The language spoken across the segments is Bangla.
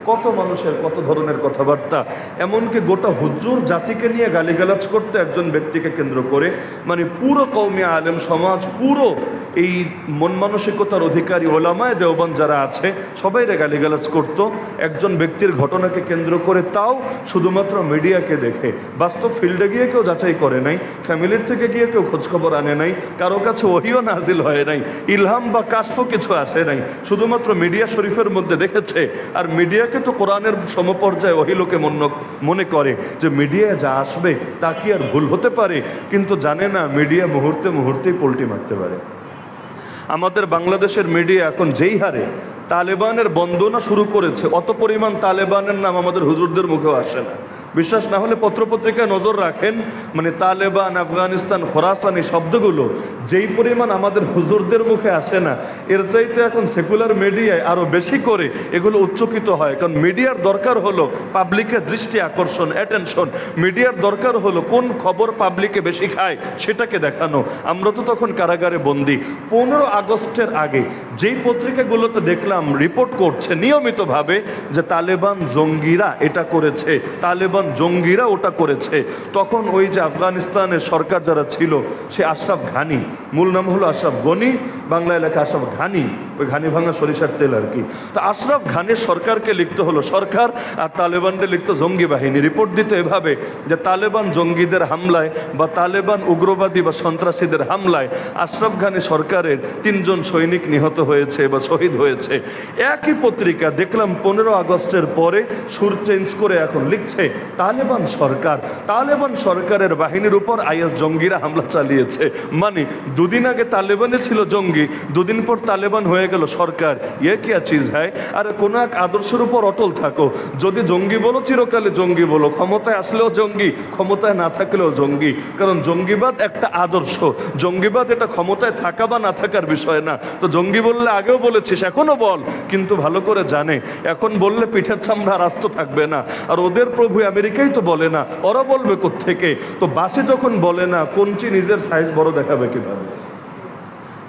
কত মানুষের কত ধরনের কথাবার্তা, এমনকি গোটা হুজুর জাতিকে নিয়ে গালিগালাজ করতে একজন ব্যক্তিকে কেন্দ্র করে মানে পুরো কৌমিয়া আলেম সমাজ পুরো এই মন মানসিকতার অধিকারী ওলামায় দেওবান যারা আছে, সবাইরে গালিগালাজ করত। একজন ব্যক্তির ঘটনাকে কেন্দ্র করে তাও শুধুমাত্র মিডিয়াকে দেখে। বাস্তব ফিল্ডে গিয়ে কেউ যাচাই করে নাই, ফ্যামিলির থেকে গিয়ে কেউ খোঁজখবর আনে নাই, কারও কাছে ওহিও নাজিল হয় নাই, ইলহাম বা কাশফ কিছু আসে নাই। শুধুমাত্র মিডিয়া শরীফের মধ্যে দেখেছে, আর মিডিয়াকে তো কোরআনের সমপর্যায়ে ওহি লোকে মন্য- মনে করে যে মিডিয়ায় যা আসবে তা কি আর ভুল হতে পারে? কিন্তু জানে না, মিডিয়া মুহূর্তে মুহূর্তেই পোল্টি মারতে পারে। আমাদের বাংলাদেশের মিডিয়া এখন যেই হারে তালেবানের বন্দনা শুরু করেছে, অত পরিমাণ তালেবানের নাম আমাদের হুজুরদের মুখেও আসে না। বিশ্বাস না হলে পত্রপত্রিকায় নজর রাখেন মানে তালেবান, আফগানিস্তান, খোরাসান এই শব্দগুলো যেই পরিমাণ আমাদের হুজুরদের মুখে আসে না, এর চাইতে এখন সেকুলার মিডিয়ায় আরও বেশি করে এগুলো উচ্চকিত হয়। কারণ মিডিয়ার দরকার হলো পাবলিকের দৃষ্টি আকর্ষণ অ্যাটেনশন মিডিয়ার দরকার হলো কোন খবর পাবলিকে বেশি খায়, সেটাকে দেখানো। আমরা তো তখন কারাগারে বন্দি। পনেরো আগস্টের আগে যেই পত্রিকাগুলোতে দেখলাম রিপোর্ট করছে নিয়মিতভাবে যে তালেবান জঙ্গিরা এটা করেছে, তালেবান জঙ্গিরা ওটা করেছে। তখন ওই যে আফগানিস্তানের সরকার যারা ছিল, সে আশরাফ ঘানি। মূল নাম হলো আশরাফ গনি বাংলা লেখা আশরাফ ঘানি। ওই ঘানি ভাঙা সরিষার তেল আর কি। তো আশরাফ ঘানির সরকারকে লিখতে হলো, সরকার আর তালেবানকে লিখতো জঙ্গি বাহিনী। রিপোর্ট দিত এভাবে যে তালেবান জঙ্গিদের হামলায় বা তালেবান উগ্রবাদী বা সন্ত্রাসীদের হামলায় আশরাফ ঘানি সরকারের তিনজন সৈনিক নিহত হয়েছে বা শহীদ হয়েছে। একই পত্রিকা দেখলাম পনেরো আগস্টের পরে সুর চেঞ্জ করে এখন লিখছে, তালেবান সরকার, তালেবান সরকারের বাহিনীর উপর আইএস জঙ্গিরা হামলা চালিয়েছে। মানে দুদিন আগে তালেবানে ছিল জঙ্গি, দুদিন পর তালেবান হয়ে গেল সরকার। ইয়ে কি চিজ হ্যায় আর কোনো এক আদর্শের উপর অটল থাকো। যদি জঙ্গি বলো, চিরকালে জঙ্গি বলো। ক্ষমতায় আসলেও জঙ্গি, ক্ষমতায় না থাকলেও জঙ্গি। কারণ জঙ্গিবাদ একটা আদর্শ। জঙ্গিবাদ এটা ক্ষমতায় থাকা বা না থাকার বিষয় না। তো জঙ্গি বললে আগেও বলেছিস এখনও বল। কিন্তু ভালো করে জানে। এখন বললে পিঠের চামড়া রাস্ত থাকবে না। আর ওদের প্রভু আমেরিকাই তো বলে না। ওরা বলবে থেকে তো বাসে যখন বলে না কোনটি নিজের সাইজ বড় দেখাবে কীভাবে?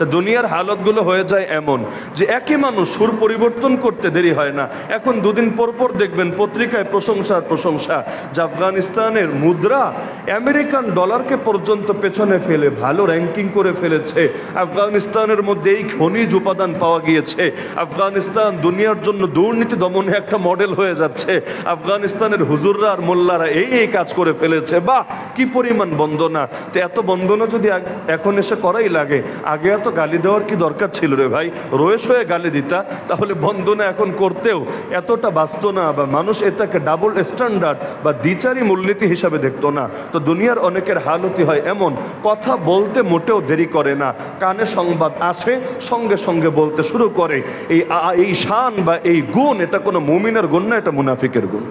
তা দুনিয়ার হালতগুলো হয়ে যায় এমন যে একই মানুষ সুর পরিবর্তন করতে দেরি হয় না। এখন দুদিন পর পর দেখবেন পত্রিকায় প্রশংসার প্রশংসা। যে আফগানিস্তানের মুদ্রা আমেরিকান ডলারকে পর্যন্ত পেছনে ফেলে, ভালো র্যাঙ্কিং করে ফেলেছে। আফগানিস্তানের মধ্যে এই খনিজ উপাদান পাওয়া গিয়েছে। আফগানিস্তান দুনিয়ার জন্য দুর্নীতি দমনে একটা মডেল হয়ে যাচ্ছে। আফগানিস্তানের হুজুররা আর মোল্লারা এই এই কাজ করে ফেলেছে। বাহ, কি পরিমাণ বন্দনা। তো এত বন্দনা যদি এখন এসে করাই লাগে, আগে এত গালি দেওয়ার কি দরকার ছিল রে ভাই? রয়েস হয়ে গালি দিতা, তাহলে বন্দনা এখন করতেও? এতটা বাঁচত না, বা মানুষ এটাকে ডাবল স্ট্যান্ডার্ড বা দ্বিচারী মূলনীতি হিসাবে দেখতো না। তো দুনিয়ার অনেকের হালতি হয় এমন, কথা বলতে মোটেও দেরি করে না। কানে সংবাদ আসে, সঙ্গে সঙ্গে বলতে শুরু করে। এই এই শান বা এই গুণ, এটা কোনো মুমিনের গুণ না, এটা মুনাফিকের গুণ।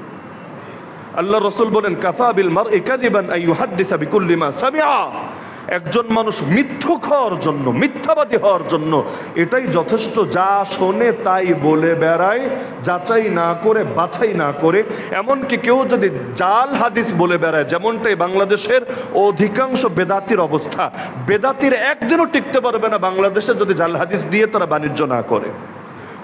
আল্লাহ রসুল বলেন, কাফা বিল মার মা সামিআ। একজন মানুষ মিথ্যুক হওয়ার জন্য, মিথ্যাবাদী হওয়ার জন্য, এটাই যথেষ্ট। যা শোনে তাই বলে বেড়ায়, যাচাই না করে, বাছাই না করে। এমনকি কেউ যদি জাল হাদিস বলে বেড়ায়, যেমনটাই বাংলাদেশের অধিকাংশ বেদাতির অবস্থা। বেদাতির একদিনও টিকতে পারবে না বাংলাদেশে যদি জাল হাদিস দিয়ে তারা বাণিজ্য না করে।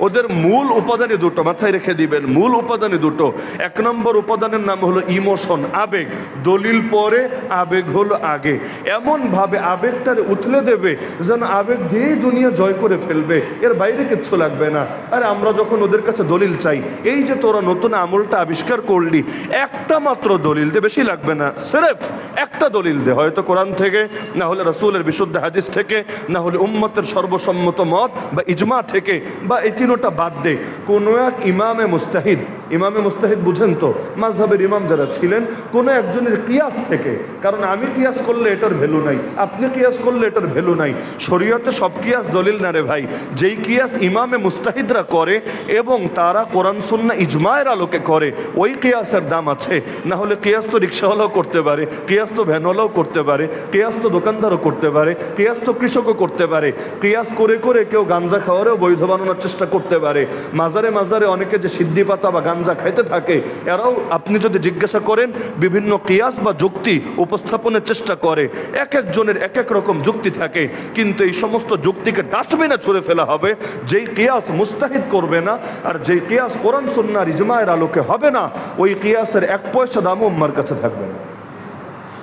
ওদের মূল উপাদানই দুটো, মাথায় রেখে দিবেন, মূল উপাদানই দুটো। এক নম্বর উপাদানের নাম হলো ইমোশন, আবেগ। দলিল পরে, আবেগ হলো আগে। এমন ভাবে আবেগটারে উথলে দেবে যেন আবেগ দিয়েই দুনিয়া জয় করে ফেলবে। এর বাইরে কিচ্ছু লাগবে না। আর আমরা যখন ওদের কাছে দলিল চাই, এই যে তোরা নতুন আমলটা আবিষ্কার করলি, একটা মাত্র দলিল দে, বেশি লাগবে না। সেরেফ একটা দলিল দে, হয়তো কোরআন থেকে, না হলে রসুলের বিশুদ্ধ হাদিস থেকে, না হলে উম্মতের সর্বসম্মত মত বা ইজমা থেকে, বা এই তিনোটা বাদ দে। কোনো এক ইমামে মুস্তাহিদ ইমামে মুস্তাহিদ বুঝেন তো মাঝহের ইমাম যারা ছিলেন, কোনো একজনের কিয়াস থেকে, কারণ আমি কিয়াস করলে এটার ভ্যালু নাই, আপনি কিয়াস করলে এটার ভ্যালু নাই। শরীয়তে সব কিয়াস দলিল না রে ভাই, যেই কিয়াস ইমামে মুস্তাহিদরা করে এবং তারা কোরআন, সুন্না, ইজমায়ের আলোকে করে, ওই কিয়াসের দাম আছে। না হলে কিয়াস তো রিক্সাওয়ালাও করতে পারে, কিয়াস তো ভ্যানওয়ালাও করতে পারে, কিয়াস তো দোকানদারও করতে পারে, কিয়াস তো কৃষকও করতে পারে। কিয়াস করে করে কেউ গাঞ্জা খাওয়ারেও বৈধ বানানোর চেষ্টা করতে পারে। মাজারে মাজারে অনেকে যে সিদ্ধি পাতা বা গাঞ্জা খাইতে থাকে। এরাও আপনি যদি জিজ্ঞাসা করেন, বিভিন্ন কিয়াস বা যুক্তি উপস্থাপনের চেষ্টা করে। এক একজনের এক এক রকম যুক্তি থাকে। কিন্তু এই সমস্ত যুক্তিকে ডাস্টবিনে ছুঁড়ে ফেলা হবে। যেই কিয়াস মুস্তাহিদ করবে না, আর যেই কিয়াস কোরআন সন্ন্যার ইজমায়ের আলোকে হবে না, ওই কিয়াসের এক পয়সা দামও উম্মার কাছে থাকবে না।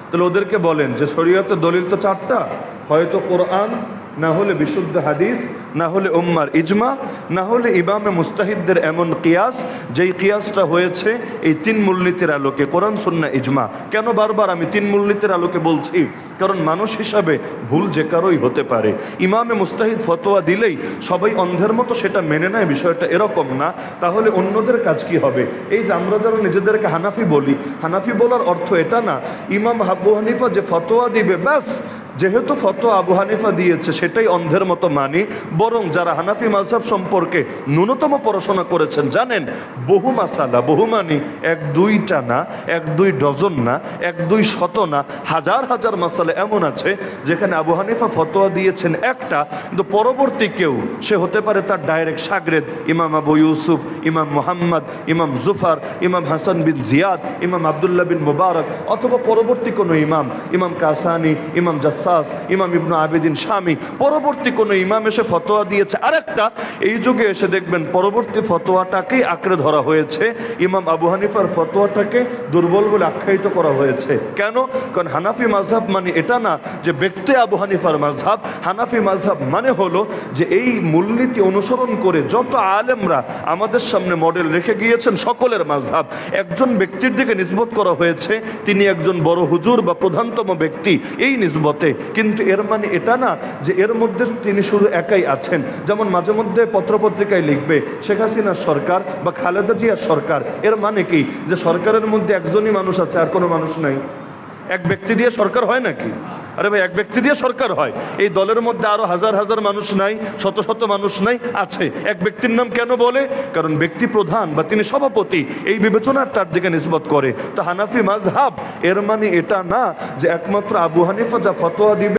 তাহলে ওদেরকে বলেন যে শরীয়তের দলিল তো চারটা, হয়তো কোরআন না হলে বিশুদ্ধ হাদিস, না হলে উম্মার ইজমা, না হলে ইমামে মুস্তাহিদদের এমন কিয়াস, যেই কিয়াসটা হয়েছে এই তিন মূলনীতির আলোকে, কোরআন সুন্না ইজমা। কেন বারবার আমি তিন মূলনীতির আলোকে বলছি? কারণ মানুষ হিসাবে ভুল যে কারোই হতে পারে। ইমামে মুস্তাহিদ ফতোয়া দিলেই সবাই অন্ধের মতো সেটা মেনে নেয়, বিষয়টা এরকম না। তাহলে অন্যদের কাজ কি হবে? এই যে আমরা যারা নিজেদেরকে হানাফি বলি, হানাফি বলার অর্থ এটা না, ইমাম হাবু হানিফা যে ফতোয়া দিবে, ব্যাস যেহেতু ফতোয়া আবু হানিফা দিয়েছে, সেটাই অন্ধের মতো মানি। বরং যারা হানাফি মাঝহাব সম্পর্কে ন্যূনতম পড়াশোনা করেছেন, জানেন, বহু মাসালা, বহু মানি, এক দুইটা না, এক দুই ডজন না, এক দুই শত না, হাজার হাজার মাসালা এমন আছে, যেখানে আবু হানিফা ফতোয়া দিয়েছেন একটা, কিন্তু পরবর্তী কেউ, সে হতে পারে তার ডাইরেক্ট সাগরেদ, ইমাম আবু ইউসুফ, ইমাম মোহাম্মদ, ইমাম জুফার, ইমাম হাসান বিন জিয়াদ, ইমাম আবদুল্লাহ বিন মুবারক, অথবা পরবর্তী কোনো ইমাম ইমাম কাসানি, ইমাম জাসাস ইমাম ইবনু আবেদিন স্বামী পরবর্তী কোনো ইমাম এসে ফতোয়া দিয়েছে। আরেকটা, এই যুগে এসে দেখবেন পরবর্তী ফতোয়াটাকেই আঁকড়ে ধরা হয়েছে। ইমাম আবু হানিফার ফতোয়াটাকে দুর্বল বলে আখ্যায়িত করা হয়েছে। কেন? কারণ হানাফি মাঝহাব মানে এটা না যে ব্যক্তি আবু হানিফার মাঝহাব হানাফি মাঝহাব মানে হলো যে এই মূলনীতি অনুসরণ করে যত আলেমরা আমাদের সামনে মডেল রেখে গিয়েছেন সকলের মাঝহাব একজন ব্যক্তির দিকে নিসবত করা হয়েছে, তিনি একজন বড় হুজুর বা প্রধানতম ব্যক্তি। এই নিসবতে কিন্তু এর মানে এটা না যে এর মধ্যে তিনি শুধু একাই আছেন। যেমন মাঝে মধ্যে পত্রপত্রিকায় লিখবে, শেখ হাসিনার সরকার বা খালেদা জিয়ার সরকার এর মানে কি? যে সরকারের মধ্যে একজনই মানুষ আছে আর কোনো মানুষ নাই। এক ব্যক্তি দিয়ে সরকার হয় নাকি? আরে ভাই, এক ব্যক্তি দিয়ে সরকার হয়। এই দলের মধ্যে আরও হাজার হাজার মানুষ নাই, শত শত মানুষ নাই, আছে। এক ব্যক্তির নাম কেন বলে? কারণ ব্যক্তি প্রধান বা তিনি সভাপতি, এই বিবেচনার তার দিকে নিসবত করে। তো হানাফি মাজহাব এর মানে এটা না যে একমাত্র আবু হানিফা যা ফতোয়া দিবে